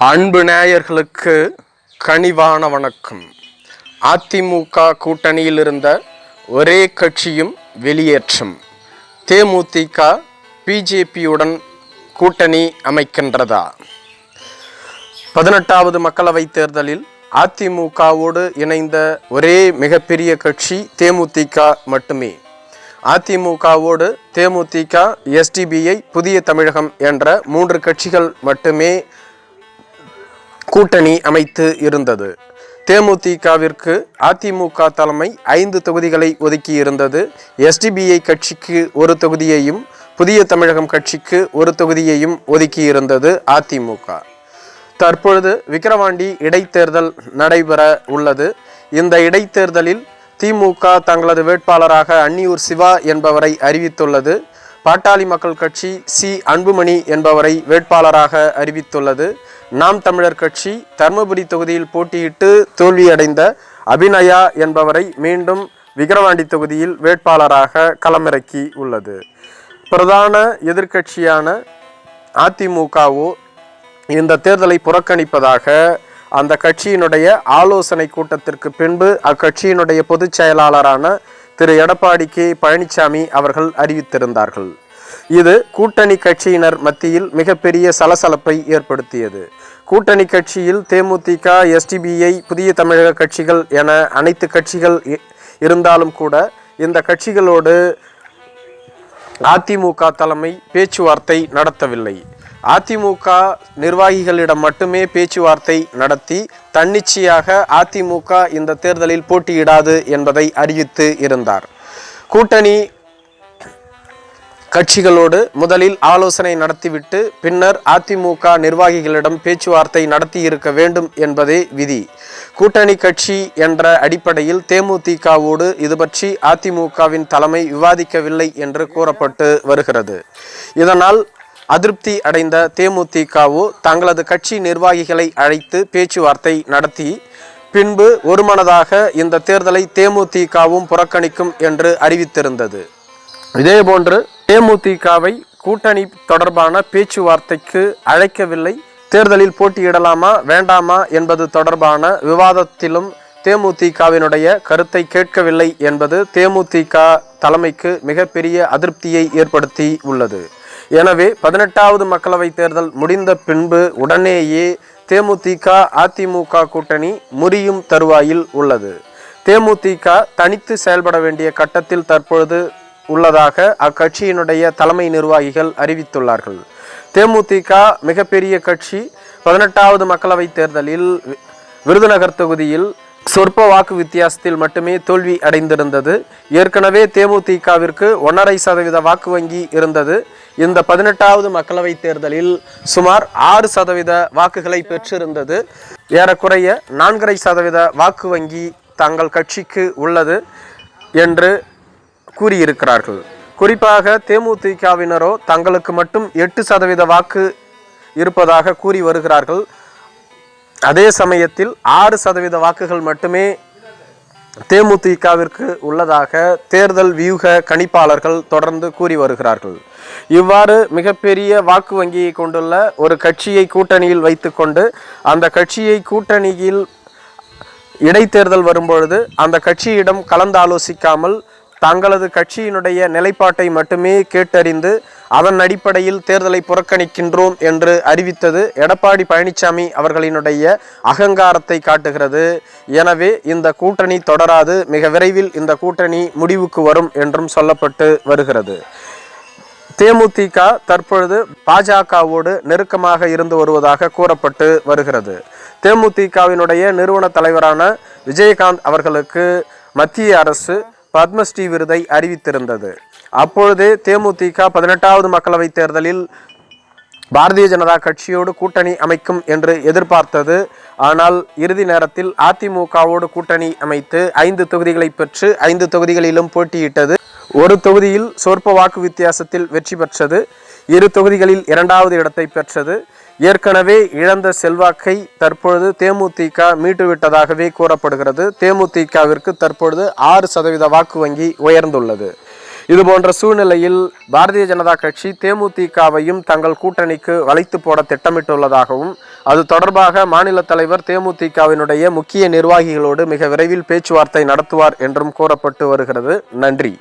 அன்பு நேயர்களுக்கு கனிவான வணக்கம். அதிமுக கூட்டணியில் இருந்த ஒரே கட்சியும் வெளியேற்றம். தேமுதிக பிஜேபியுடன் கூட்டணி அமைக்கின்றதா? பதினெட்டாவது மக்களவைத் தேர்தலில் அதிமுகவோடு இணைந்த ஒரே மிகப்பெரிய கட்சி தேமுதிக மட்டுமே. அதிமுகவோடு தேமுதிக எஸ்டிபிஐ புதிய தமிழகம் என்ற மூன்று கட்சிகள் மட்டுமே கூட்டணி அமைத்து இருந்தது. தேமுதிகவிற்கு அதிமுக தலைமை ஐந்து தொகுதிகளை ஒதுக்கி இருந்தது. எஸ்டிபிஐ கட்சிக்கு ஒரு தொகுதியையும் புதிய தமிழகம் கட்சிக்கு ஒரு தொகுதியையும் ஒதுக்கி இருந்தது அதிமுக. தற்பொழுது விக்கிரவாண்டி இடைத்தேர்தல் நடைபெற உள்ளது. இந்த இடைத்தேர்தலில் திமுக தங்களது வேட்பாளராக அன்னியூர் சிவா என்பவரை அறிவித்துள்ளது. பாட்டாளி மக்கள் கட்சி சி அன்புமணி என்பவரை வேட்பாளராக அறிவித்துள்ளது. நாம் தமிழர் கட்சி தர்மபுரி தொகுதியில் போட்டியிட்டு தோல்வியடைந்த அபிநயா என்பவரை மீண்டும் விக்கிரவாண்டி தொகுதியில் வேட்பாளராக களமிறக்கி உள்ளது. பிரதான எதிர்க்கட்சியான அதிமுகவோ இந்த தேர்தலை புறக்கணிப்பதாக அந்த கட்சியினுடைய ஆலோசனை கூட்டத்திற்கு பின்பு அக்கட்சியினுடைய பொதுச் செயலாளரான திரு. எடப்பாடி கே. பழனிசாமி அவர்கள் அறிவித்திருந்தார்கள். இது கூட்டணி கட்சியினர் மத்தியில் மிகப்பெரிய சலசலப்பை ஏற்படுத்தியது. கூட்டணி கட்சியில் தேமுதிக எஸ்டிபிஐ புதிய தமிழக கட்சிகள் என அனைத்து கட்சிகள் இ- இருந்தாலும் கூட இந்த கட்சிகளோடு அதிமுக தலைமை பேச்சுவார்த்தை நடத்தவில்லை. அதிமுக நிர்வாகிகளிடம் மட்டுமே பேச்சுவார்த்தை நடத்தி தன்னிச்சையாக அதிமுக இந்த தேர்தலில் போட்டியிடாது என்பதை அறிவித்து இருந்தார். கூட்டணி கட்சிகளோடு முதலில் ஆலோசனை நடத்திவிட்டு பின்னர் அதிமுக நிர்வாகிகளிடம் பேச்சுவார்த்தை நடத்தியிருக்க வேண்டும் என்பதே விதி. கூட்டணி கட்சி என்ற அடிப்படையில் தேமுதிகவோடு இது பற்றி அதிமுகவின் தலைமை விவாதிக்கவில்லை என்று கூறப்பட்டு வருகிறது. இதனால் அதிருப்தி அடைந்த தேமுதிகவோ தங்களது கட்சி நிர்வாகிகளை அழைத்து பேச்சுவார்த்தை நடத்தி பின்பு ஒருமனதாக இந்த தேர்தலை தேமுதிகவும் புறக்கணிக்கும் என்று அறிவித்திருந்தது. இதேபோன்று தேமுதிகவை கூட்டணி தொடர்பான பேச்சுவார்த்தைக்கு அழைக்கவில்லை. தேர்தலில் போட்டியிடலாமா வேண்டாமா என்பது தொடர்பான விவாதத்திலும் தேமுதிகவினுடைய கருத்தை கேட்கவில்லை என்பது தேமுதிக தலைமைக்கு மிகப்பெரிய அதிருப்தியை ஏற்படுத்தி உள்ளது. எனவே பதினெட்டாவது மக்களவைத் தேர்தல் முடிந்த பின்பு உடனேயே தேமுதிக அதிமுக கூட்டணி முறியும் தருவாயில் உள்ளது. தேமுதிக தனித்து செயல்பட வேண்டிய கட்டத்தில் தற்பொழுது உள்ளதாக அக்கட்சியினுடைய தலைமை நிர்வாகிகள் அறிவித்துள்ளார்கள். தேமுதிக மிகப்பெரிய கட்சி பதினெட்டாவது மக்களவைத் தேர்தலில் வி- விருதுநகர் தொகுதியில் சொற்ப வாக்கு வித்தியாசத்தில் மட்டுமே தோல்வி அடைந்திருந்தது. ஏற்கனவே தேமுதிகவிற்கு ஒன்றரை சதவீத வாக்கு வங்கி இருந்தது. இந்த பதினெட்டாவது மக்களவைத் தேர்தலில் சுமார் ஆறு சதவீத வாக்குகளை பெற்றிருந்தது. ஏறக்குறைய நான்கரை சதவீத வாக்கு வங்கி தங்கள் கட்சிக்கு உள்ளது என்று கூறியிருக்கிறார்கள். குறிப்பாக தேமுதிகவினரோ தங்களுக்கு மட்டும் எட்டு சதவீத வாக்கு இருப்பதாக கூறி வருகிறார்கள். அதே சமயத்தில் ஆறு சதவீத வாக்குகள் மட்டுமே தேமுதிகவிற்கு உள்ளதாக தேர்தல் வியூக கணிப்பாளர்கள் தொடர்ந்து கூறி வருகிறார்கள். இவ்வாறு மிகப்பெரிய வாக்கு வங்கியை கொண்டுள்ள ஒரு கட்சியை கூட்டணியில் வைத்துக்கொண்டு அந்த கட்சியை கூட்டணியில் இடைத்தேர்தல் வரும்பொழுது அந்த கட்சியிடம் கலந்தாலோசிக்காமல் தங்களது கட்சியினுடைய நிலைப்பாட்டை மட்டுமே கேட்டறிந்து அதன் அடிப்படையில் தேர்தலை புறக்கணிக்கின்றோம் என்று அறிவித்தது எடப்பாடி பழனிசாமி அவர்களினுடைய அகங்காரத்தை காட்டுகிறது. எனவே இந்த கூட்டணி தொடராது மிக விரைவில் இந்த கூட்டணி முடிவுக்கு வரும் என்றும் சொல்லப்பட்டு வருகிறது. தேமுதிக தற்பொழுது பாஜகவோடு நெருக்கமாக இருந்து வருவதாக கூறப்பட்டு வருகிறது. தேமுதிகவினுடைய நிறுவன தலைவரான விஜயகாந்த் அவர்களுக்கு மத்திய அரசு பத்மஸ்ரீ விருதை அறிவித்திருந்தது. அப்பொழுது தேமுதிக பதினெட்டாவது மக்களவைத் தேர்தலில் பாரதிய ஜனதா கட்சியோடு கூட்டணி அமைக்கும் என்று எதிர்பார்த்தது. ஆனால் இறுதி நேரத்தில் அதிமுகவோடு கூட்டணி அமைத்து ஐந்து தொகுதிகளை பெற்று ஐந்து தொகுதிகளிலும் போட்டியிட்டது. ஒரு தொகுதியில் சொற்ப வாக்கு வித்தியாசத்தில் வெற்றி பெற்றது. இரு தொகுதிகளில் இரண்டாவது இடத்தை பெற்றது. ஏற்கனவே இழந்த செல்வாக்கை தற்பொழுது தேமுதிக மீட்டுவிட்டதாகவே கூறப்படுகிறது. தேமுதிகவிற்கு தற்பொழுது ஆறு சதவீத வாக்கு வங்கி உயர்ந்துள்ளது. இது போன்ற சூழ்நிலையில் பாரதிய ஜனதா கட்சி தேமுதிகவையும் தங்கள் கூட்டணிக்கு வளைத்து போட திட்டமிட்டுள்ளதாகவும் அது தொடர்பாக மாநில தலைவர் தேமுதிகவினுடைய முக்கிய நிர்வாகிகளோடு மிக விரைவில் பேச்சுவார்த்தை நடத்துவார் என்றும் கூறப்பட்டு வருகிறது. நன்றி.